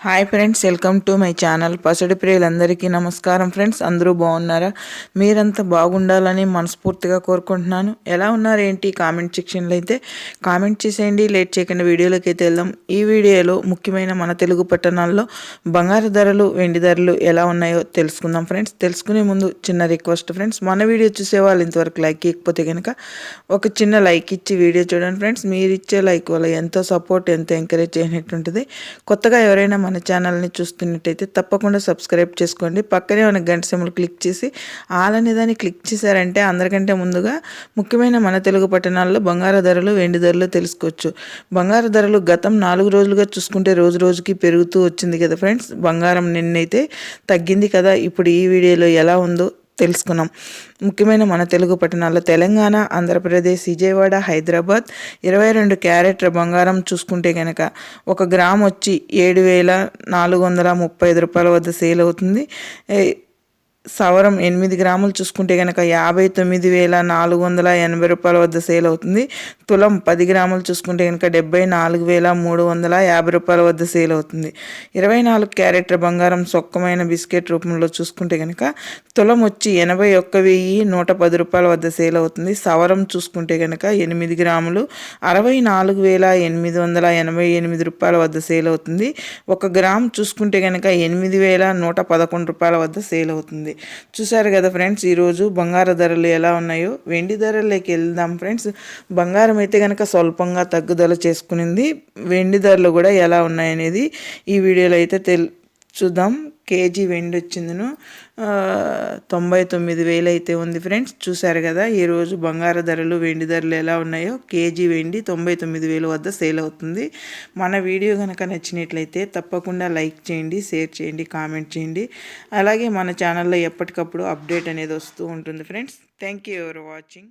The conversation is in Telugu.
Hi friends welcome to my channel పసడి ప్రియులందరికీ నమస్కారం ఫ్రెండ్స్ అందరూ బాగున్నారా? మీరంతా బాగుండాలని మనస్ఫూర్తిగా కోరుకుంటున్నాను. ఎలా ఉన్నారు ఏంటి? కామెంట్ సెక్షన్లో అయితే కామెంట్ చేసేయండి. లేట్ చేయకుండా వీడియోలోకి అయితే వెళ్దాం. ఈ వీడియోలో ముఖ్యమైన మన తెలుగు పట్టణాల్లో బంగారు ధరలు వెండి ధరలు ఎలా ఉన్నాయో తెలుసుకుందాం ఫ్రెండ్స్ తెలుసుకునే ముందు చిన్న రిక్వెస్ట్ ఫ్రెండ్స్ మన వీడియో చూసే వాళ్ళు ఇంతవరకు లైక్ ఇవ్వకపోతే కనుక ఒక చిన్న లైక్ ఇచ్చి వీడియో చూడండి ఫ్రెండ్స్ మీరు ఇచ్చే లైక్ వల్ల ఎంతో సపోర్ట్ ఎంతో ఎంకరేజ్ చేసినట్టుంటుంది కొత్తగా ఎవరైనా మన ఛానల్ని చూస్తున్నట్టయితే తప్పకుండా సబ్స్క్రైబ్ చేసుకోండి. పక్కనే ఉన్న గంట సింబల్ క్లిక్ చేసి ఆల్ అనే దాన్ని క్లిక్ చేశారంటే అందరికంటే ముందుగా ముఖ్యమైన మన తెలుగు పట్టణాల్లో బంగారు ధరలు వెండి ధరలు తెలుసుకోవచ్చు. బంగారు ధరలు గతం నాలుగు రోజులుగా చూసుకుంటే రోజు రోజుకి పెరుగుతూ వచ్చింది కదా ఫ్రెండ్స్ బంగారం నిన్నైతే తగ్గింది కదా. ఇప్పుడు ఈ వీడియోలో ఎలా ఉందో తెలుసుకున్నాం. ముఖ్యమైన మన తెలుగు పట్టణాల్లో తెలంగాణ ఆంధ్రప్రదేశ్ విజయవాడ హైదరాబాద్ ఇరవై రెండు క్యారెట్ల బంగారం చూసుకుంటే కనుక ఒక గ్రామ్ వచ్చి ఏడు వేల నాలుగు వందల ముప్పై ఐదు రూపాయల వద్ద సేల్ అవుతుంది. సవరం ఎనిమిది గ్రాములు చూసుకుంటే కనుక యాభై తొమ్మిది వేల నాలుగు వందల ఎనభై రూపాయల వద్ద సేల్ అవుతుంది. తులం పది గ్రాములు చూసుకుంటే కనుక డెబ్బై నాలుగు వేల మూడు వందల యాభై రూపాయల వద్ద సేల్ అవుతుంది. ఇరవై నాలుగు క్యారెట్ల బంగారం సొక్కమైన బిస్కెట్ రూపంలో చూసుకుంటే కనుక తులం వచ్చి ఎనభై ఒక్క వెయ్యి నూట పది రూపాయల వద్ద సేల్ అవుతుంది. సవరం చూసుకుంటే కనుక ఎనిమిది గ్రాములు అరవై నాలుగు వేల ఎనిమిది వందల ఎనభై ఎనిమిది రూపాయల వద్ద సేల్ అవుతుంది. ఒక గ్రామ్ చూసుకుంటే కనుక ఎనిమిది వేల నూట పదకొండు రూపాయల వద్ద సేల్ అవుతుంది. చూసారు కదా ఫ్రెండ్స్ ఈరోజు బంగారు ధరలు ఎలా ఉన్నాయో? వెండి ధరలకి వెళ్దాం ఫ్రెండ్స్. బంగారం అయితే కనుక స్వల్పంగా తగ్గుదల చేసుకునింది. వెండి ధరలు కూడా ఎలా ఉన్నాయనేది ఈ వీడియోలో అయితే తెల్ చూద్దాం. కేజీ వెండి వచ్చిందను తొంభై తొమ్మిది వేలు అయితే ఉంది ఫ్రెండ్స్. చూసారు కదా ఈరోజు బంగారు ధరలు వెండి ధరలు ఎలా ఉన్నాయో. కేజీ వెండి తొంభై తొమ్మిది వేలు వద్ద సేల్ అవుతుంది. మన వీడియో కనుక నచ్చినట్లయితే తప్పకుండా లైక్ చేయండి షేర్ చేయండి కామెంట్ చేయండి. అలాగే మన ఛానల్లో ఎప్పటికప్పుడు అప్డేట్ అనేది వస్తూ ఉంటుంది friends. Thank you for watching.